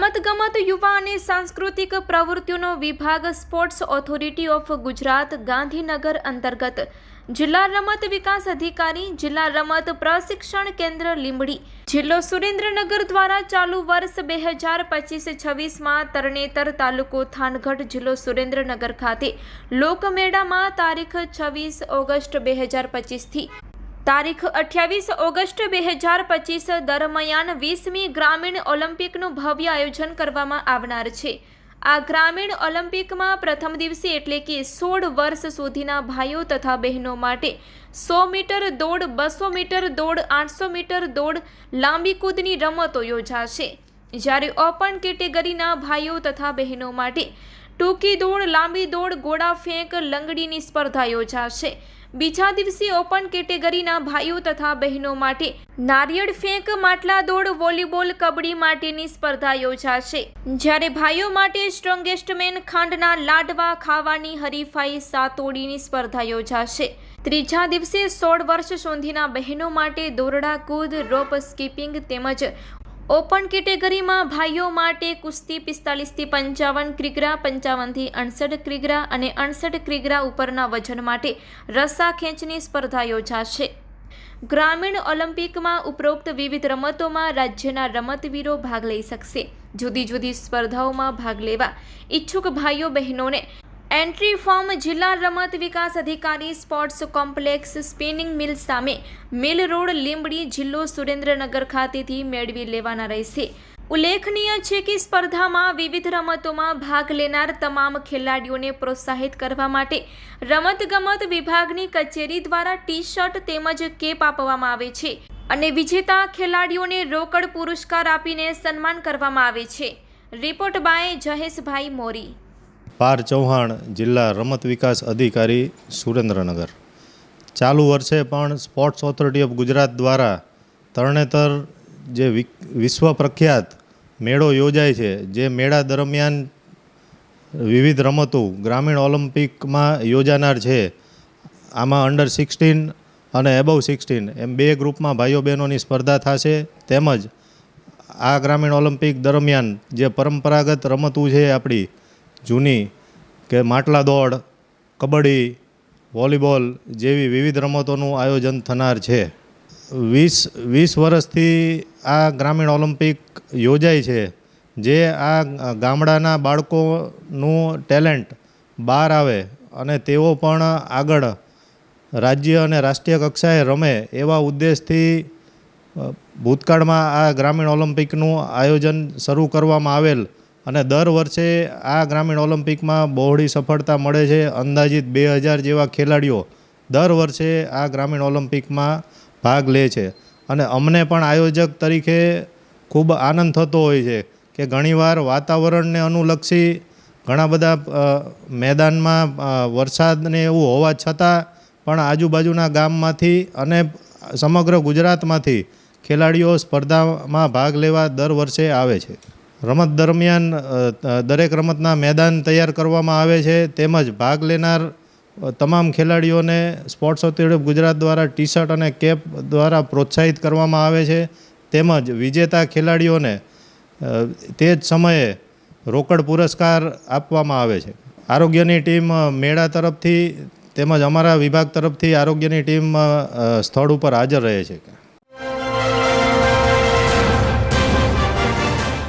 રમતગમત યુવા અને સાંસ્કૃતિક પ્રવૃત્તિઓનો વિભાગ sports authority of Gujarat Gandhinagar અંતર્ગત. જિલ્લા રમત વિકાસ અધિકારી, જિલ્લા રમત પ્રશિક્ષણ કેન્દ્ર લીંબડી. જિલ્લો સુરેન્દ્રનગર દ્વારા ચાલુ વર્ષ બે હજાર પચીસ છવ્વીસમાં તરણેતર તાલુકો થાનગઢ જિલ્લો સુરેન્દ્રનગર ખાતે લોકમેળામાં તારીખ છવ્વીસ ઓગસ્ટ બે હજાર પચીસથી તારીખ અઠ્યાવીસ ઓગસ્ટ બે હજાર પચીસ દરમિયાન વીસમી ગ્રામીણ ઓલિમ્પિકનું ભવ્ય આયોજન કરવામાં આવનાર છે. આ ગ્રામીણ ઓલિમ્પિકમાં પ્રથમ દિવસે એટલે કે સોળ વર્ષ સુધીના ભાઈઓ તથા બહેનો માટે સો મીટર દોડ, બસો મીટર દોડ, આઠસો મીટર દોડ લાંબી કૂદની રમતો યોજાશે. જ્યારે ઓપન કેટેગરીના ભાઈઓ તથા બહેનો માટે ટૂંકી દોડ, લાંબી દોડ, ગોળા ફેંક, લંગડીની સ્પર્ધા યોજાશે. બીજા દિવસે ઓપન કેટેગરીના ભાઈઓ તથા બહેનો માટે નારિયેળ ફેંક, માટલા દોડ, વોલીબોલ, કબડ્ડી માટેની સ્પર્ધા યોજાશે. જ્યારે ભાઈઓ માટે સ્ટ્રોંગેસ્ટ મેન ખાંડના લાડવા, ખાવાની હરીફાઈ સાતોડીની સ્પર્ધા યોજાશે. ત્રીજા દિવસે સોળ વર્ષ સુધીના બહેનો માટે દોરડા, કૂદ, રોપ સ્કીપિંગ તેમજ ઓપન કેટેગરીમાં ભાઈઓ માટે કુસ્તી પિસ્તાલીસથી પંચાવન, ક્રિગરા પંચાવનથી અડસઠ, ક્રિગરા અને અડસઠ ક્રિગરા ઉપરના વજન માટે રસ્સા ખેંચની સ્પર્ધા યોજાશે. ગ્રામીણ ઓલિમ્પિકમાં ઉપરોક્ત વિવિધ રમતોમાં રાજ્યના રમતવીરો ભાગ લઈ શકશે. જુદી જુદી સ્પર્ધાઓમાં ભાગ લેવા ઈચ્છુક ભાઈઓ બહેનોને એન્ટ્રી ફોર્મ જિલ્લા રમત વિકાસ અધિકારી સ્પોર્ટ્સ કોમ્પ્લેક્સ સ્પિનિંગ મિલ સામે મિલ રોડ લીંબડી જિલ્લો સુરેન્દ્રનગર ખાતેથી મેળવી લેવાના રહેશે. ઉલ્લેખનીય છે કે સ્પર્ધામાં વિવિધ રમતોમાં ભાગ લેનાર તમામ ખેલાડીઓને પ્રોત્સાહિત કરવા માટે રમતગમત વિભાગની કચેરી દ્વારા ટી શર્ટ તેમજ કેપ આપવામાં આવે છે અને વિજેતા ખેલાડીઓને રોકડ પુરસ્કાર આપીને સન્માન કરવામાં આવે છે. Report by Jaheshbhai Mori. પાર ચૌહાણ જિલ્લા રમત વિકાસ અધિકારી સુરેન્દ્રનગર. ચાલુ વર્ષે પણ સ્પોર્ટ્સ ઓથોરિટી ઓફ ગુજરાત દ્વારા તરણેતર જે વિશ્વ પ્રખ્યાત મેળો યોજાય છે, જે મેળા દરમિયાન વિવિધ રમતો ગ્રામીણ ઓલિમ્પિકમાં યોજાનાર છે. આમાં અંડર સિક્સટીન અને એબવ સિક્સટીન એમ બે ગ્રુપમાં ભાઈઓ બહેનોની સ્પર્ધા થશે, તેમજ આ ગ્રામીણ ઓલિમ્પિક દરમિયાન જે પરંપરાગત રમતું છે આપણી જૂની કે માટલા દોડ, કબડ્ડી, વોલીબોલ જેવી વિવિધ રમતોનું આયોજન થનાર છે. વીસ વીસ વર્ષથી આ ગ્રામીણ ઓલિમ્પિક યોજાય છે, જે આ ગામડાના બાળકોનું ટેલેન્ટ બહાર આવે અને તેઓ પણ આગળ રાજ્ય અને રાષ્ટ્રીય કક્ષાએ રમે એવા ઉદ્દેશથી ભૂતકાળમાં આ ગ્રામીણ ઓલિમ્પિકનું આયોજન શરૂ કરવામાં આવેલ અને દર વર્ષે આ ગ્રામીણ ઓલિમ્પિકમાં બહોળી સફળતા મળે છે. અંદાજિત બે હજાર જેવા ખેલાડીઓ દર વર્ષે આ ગ્રામીણ ઓલિમ્પિકમાં ભાગ લે છે. અને અમને પણ આયોજક તરીકે ખૂબ આનંદ થતો હોય છે કે ઘણીવાર વાતાવરણને અનુલક્ષી ઘણા બધા મેદાનમાં વરસાદને એવું હોવા છતાં પણ આજુબાજુના ગામમાંથી અને સમગ્ર ગુજરાતમાંથી ખેલાડીઓ સ્પર્ધામાં ભાગ લેવા દર વર્ષે આવે છે. રમત દરમિયાન દરેક રમતના મેદાન તૈયાર કરવામાં આવે છે. તેમજ ભાગ લેનાર તમામ ખેલાડીઓને સ્પોર્ટ્સ ઓથોરિટી ગુજરાત દ્વારા ટી શર્ટ અને કેપ દ્વારા પ્રોત્સાહિત કરવામાં આવે છે. તેમજ વિજેતા ખેલાડીઓને તે જ સમયે રોકડ પુરસ્કાર આપવામાં આવે છે. આરોગ્યની ટીમ મેળા તરફથી તેમજ અમારા વિભાગ તરફથી આરોગ્યની ટીમ સ્થળ ઉપર હાજર રહે છે.